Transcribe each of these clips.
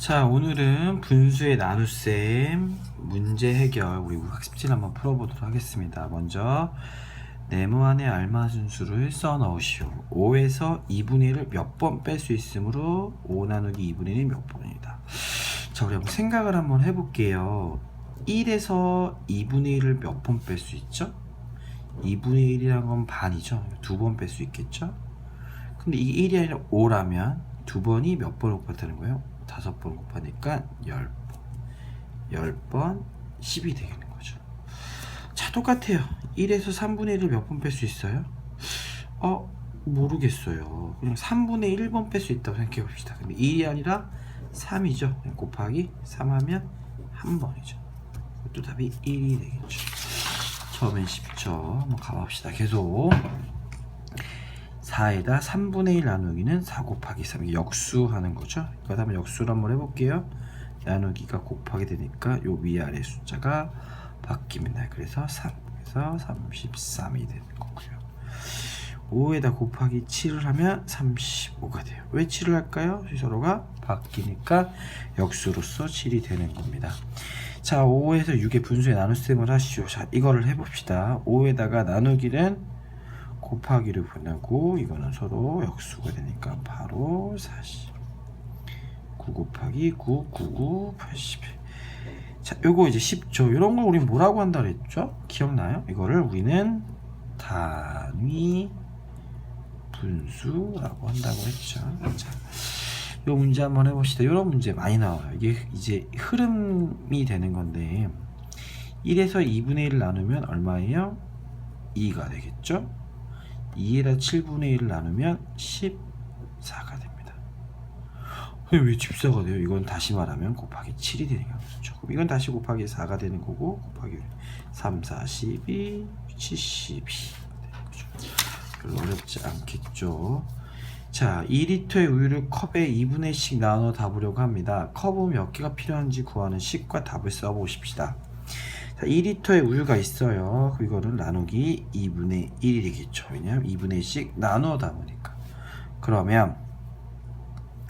자, 오늘은 분수의 나눗셈 문제 해결 우리 학습지를 한번 풀어보도록 하겠습니다. 먼저 네모 안에 알맞은 수를 써 넣으시오. 5에서 2분의 1을 몇 번 뺄 수 있으므로 5 나누기 2분의 1이 몇 번이다. 자, 우리 한번 생각을 한번 해볼게요. 1에서 2분의 1을 몇 번 뺄 수 있죠? 2분의 1이란 건 반이죠. 두 번 뺄 수 있겠죠? 근데 이게 1이 아니라 5라면 두 번이 몇 번을 곱한다는 거예요? 다섯 번 곱하니까 10번. 10번 10이 되겠는 거죠. 자, 똑같아요. 1에서 3분의 1을 몇 번 뺄 수 있어요? 어, 모르겠어요. 그냥 3분의 1번 뺄 수 있다고 생각해 봅시다. 근데 1이 아니라 3이죠. 그냥 곱하기 3 하면 한 번이죠. 그것도 답이 1이 되겠죠. 처음엔 쉽죠. 한번 가봅시다. 계속. 4에다 3분의 1 나누기는 4 곱하기 3 이게 역수하는 거죠. 그 다음에 역수를 한번 해볼게요. 나누기가 곱하기 되니까 요 위아래 숫자가 바뀝니다. 그래서 3, 그래서 33이 되는 거고요. 5에다 곱하기 7을 하면 35가 돼요. 왜 7을 할까요? 서로가 바뀌니까 역수로서 7이 되는 겁니다. 자, 5에서 6의 분수의 나눗셈을 하시오. 자, 이거를 해봅시다. 5에다가 나누기는 곱하기를 보내고 이거는 서로 역수가 되니까 바로 40 9 곱하기 9 99 80 자 요거 이제 10조. 이런 걸 우리는 뭐라고 한다 그랬죠? 기억나요? 이거를 우리는 단위 분수라고 한다고 했죠. 자, 요 문제 한번 해봅시다. 이런 문제 많이 나와요. 이게 이제 흐름이 되는 건데 1에서 2분의 1을 나누면 얼마예요? 2가 되겠죠 2에다 7분의 1을 나누면 14가 됩니다. 왜 14가 돼요? 이건 다시 말하면 곱하기 7이 되는 거죠. 이건 다시 곱하기 4가 되는 거고 곱하기 3, 4, 12, 72가 되는 거죠. 별로 어렵지 않겠죠. 자, 2리터의 우유를 컵에 2분의 1씩 나눠 담으려고 합니다. 컵은 몇 개가 필요한지 구하는 식과 답을 써보십시다. 자, 2리터의 우유가 있어요. 이거를 나누기 2분의 1이 되겠죠. 왜냐하면 2분의 1씩 나누어 담으니까. 그러면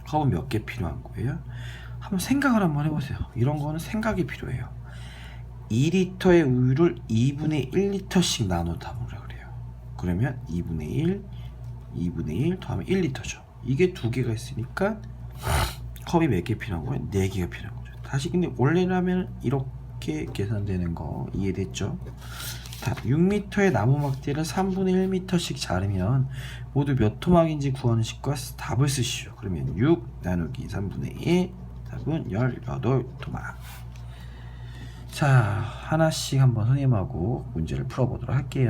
컵은 몇 개 필요한 거예요? 한번 생각을 한번 해보세요. 이런 거는 생각이 필요해요. 2리터의 우유를 2분의 1리터씩 나눠 담으라 그래요. 그러면 2분의 1, 2분의 1 더하면 1리터죠. 이게 두 개가 있으니까 컵이 몇 개 필요한 거예요? 4개가 필요한 거죠. 다시 근데 원래라면 이렇게 계산되는 거 이해됐죠? 자, 6m의 나무 막대를 3분의 1m씩 자르면 모두 몇 토막인지 구하는 식과 답을 쓰시오. 그러면 6 나누기 3분의 1 답은 18토막. 자, 하나씩 한번 선생님하고 문제를 풀어보도록 할게요.